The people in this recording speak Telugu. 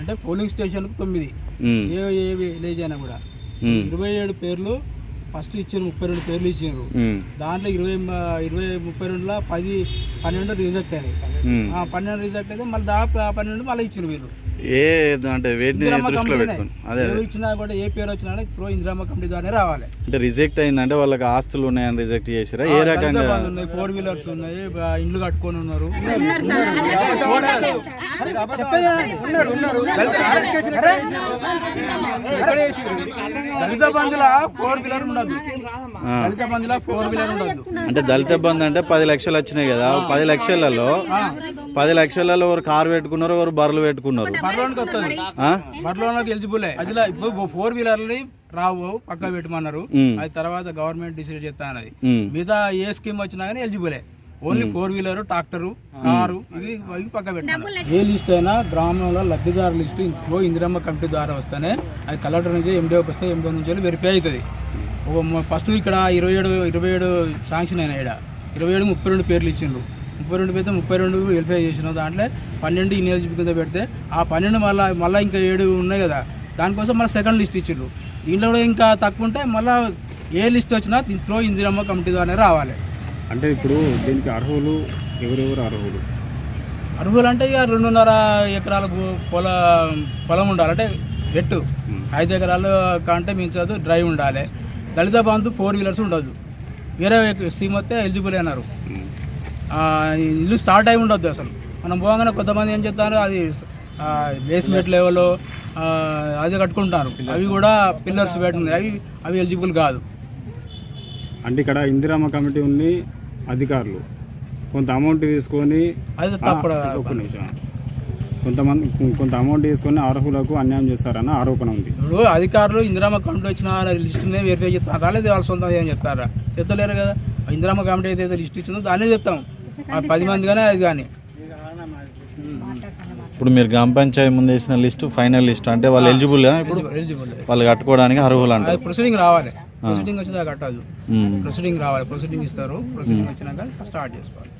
అంటే పోలింగ్ స్టేషన్కు తొమ్మిది. ఏ ఏ విలేజ్ అయినా కూడా. ఇరవై ఏడు పేర్లు ఫస్ట్ ఇచ్చారు ముప్పై రెండు పేర్లు ఇచ్చారు. దాంట్లో ఇరవై ఇరవై ముప్పై రెండులో పది పన్నెండు రిజెక్ట్ అయినాయి. పన్నెండు రిజెక్ట్ అయితే మళ్ళీ దాదాపు పన్నెండు మళ్ళీ ఇచ్చారు వీళ్ళు. ఏ అంటే వేటిని దృష్టిలో. పెట్టుకుని? అదే ఇచ్చినా కూడా ఏ పేరు వచ్చినా కూడా త్రో ఇందిరమ్మ కమిటీ ద్వారానే రావాలి. అంటే రిజెక్ట్ అయిందంటే వాళ్ళకి ఆస్తులు ఉన్నాయని రిజెక్ట్ చేసిరా ఏ రకంగా? ఉన్నాయి ఫోర్ వీలర్స్ ఉన్నాయి ఇండ్లు కట్టుకొని ఉన్నారు. దళిత బంధుల ఫోర్ వీలర్ ఉండదు. దళిత బంధుల ఫోర్ వీలర్ ఉండదు అంటే దళిత బంధు అంటే పది లక్షలు వచ్చినాయి కదా. పది లక్షలలో పది లక్షలలో ఒకరు కారు పెట్టుకున్నారు ఒకరు బర్రెలు పెట్టుకున్నారు? బర్లోనికి ఎలిజిబుల్. అది ఫోర్ వీలర్ని రావు పక్క పెట్టమన్నారు. అది తర్వాత గవర్నమెంట్ డిసైడ్ చేస్తా అన్నది. మిగతా ఏ స్కీమ్ వచ్చినా కానీ ఎలిజిబులే. Only four wheeler tractor car ఇది పక్క పెట్టాను ఏ లిస్ట్ అయినా గ్రామంలో లబ్ధిదారు లిస్ట్ ఇంకో ఇందిరమ్మ కమిటీ ద్వారా వస్తేనే అది కలెక్టర్ నుంచి ఎండిఓకి వస్తే ఎండిఓ నుంచి వెరిఫై అవుతుంది. ఫస్ట్ ఇక్కడ ఇరవై ఏడు ఇరవై ఏడు శాంక్షన్ అయినా ఇక్కడ ఇరవై ఏడు ముప్పై రెండు పేర్లు ఇచ్చిండ్రు. ముప్పై రెండు పెడితే ముప్పై రెండు వెరిఫై చేసిన. దాంట్లో పన్నెండు ఇన్ఎలిజిబుల్ కింద పెడితే ఆ పన్నెండు మళ్ళీ మళ్ళీ ఇంకా ఏడు ఉన్నాయి కదా. దానికోసం మళ్ళీ సెకండ్ లిస్ట్ ఇచ్చిండ్రు దీంట్లో కూడా ఇంకా తక్కువ ఉంటే మళ్ళీ ఏ లిస్ట్ వచ్చినా దీంట్లో ఇందిరమ్మ కమిటీ ద్వారానే రావాలి. అంటే ఇప్పుడు దీనికి అర్హులు ఎవరెవరు అర్హులు? అర్హులు అంటే ఇక రెండున్నర ఎకరాలకు పొల పొలం ఉండాలి. అంటే వెట్టు ఐదు ఎకరాలు కంటే మించదు డ్రైవ్ ఉండాలి. దళిత బంధు ఫోర్ వీలర్స్ ఉండదు. వేరే సీమ్ వస్తే ఎలిజిబుల్ అయినారు. ఆ, ఇల్లు స్టార్ట్ అయి ఉండొద్దు అసలు. మనం పోగానే కొంతమంది ఏం చేస్తారు అది బేస్మెంట్ లెవెల్లో అది కట్టుకుంటారు. అవి కూడా పిల్లర్స్ పెట్టింది అవి అవి ఎలిజిబుల్ కాదు. అంటే ఇక్కడ ఇందిరామ కమిటీ ఉంది అధికారులు కొంత అమౌంట్ తీసుకొని అది తప్పుడు నిమిషం. కొంతమంది కొంత అమౌంట్ తీసుకొని అర్హులకు అన్యాయం చేస్తారన్న ఆరోపణ ఉంది. ఇప్పుడు అధికారులు ఇందిరామ కమిటీ వచ్చిన లిస్టునే వెరిఫై చేస్తారు? రాలేదు వాళ్ళ సొంతం ఏం చెప్తారా చెప్తలేరు కదా. ఇందిరామ కమిటీ ఏదైతే లిస్ట్ ఇచ్చిందో దాన్ని చెప్తాం పది మంది కానీ అది కానీ. ఇప్పుడు మీరు గ్రామ పంచాయతీ ముందు వేసిన లిస్టు ఫైనల్ లిస్ట్ అంటే వాళ్ళు ఎలిజిబుల్? ఇప్పుడు ఎలిజిబుల్. వాళ్ళు కట్టుకోవడానికి అర్హులు అంటారు. ప్రొసీడింగ్ రావాలి. ప్రొసీడింగ్ వచ్చినా కట్టదు. ప్రొసీడింగ్ రావాలి. ప్రొసీడింగ్ ఇస్తారు. ప్రొసీడింగ్ వచ్చినాక స్టార్ట్ చేసుకోవాలి.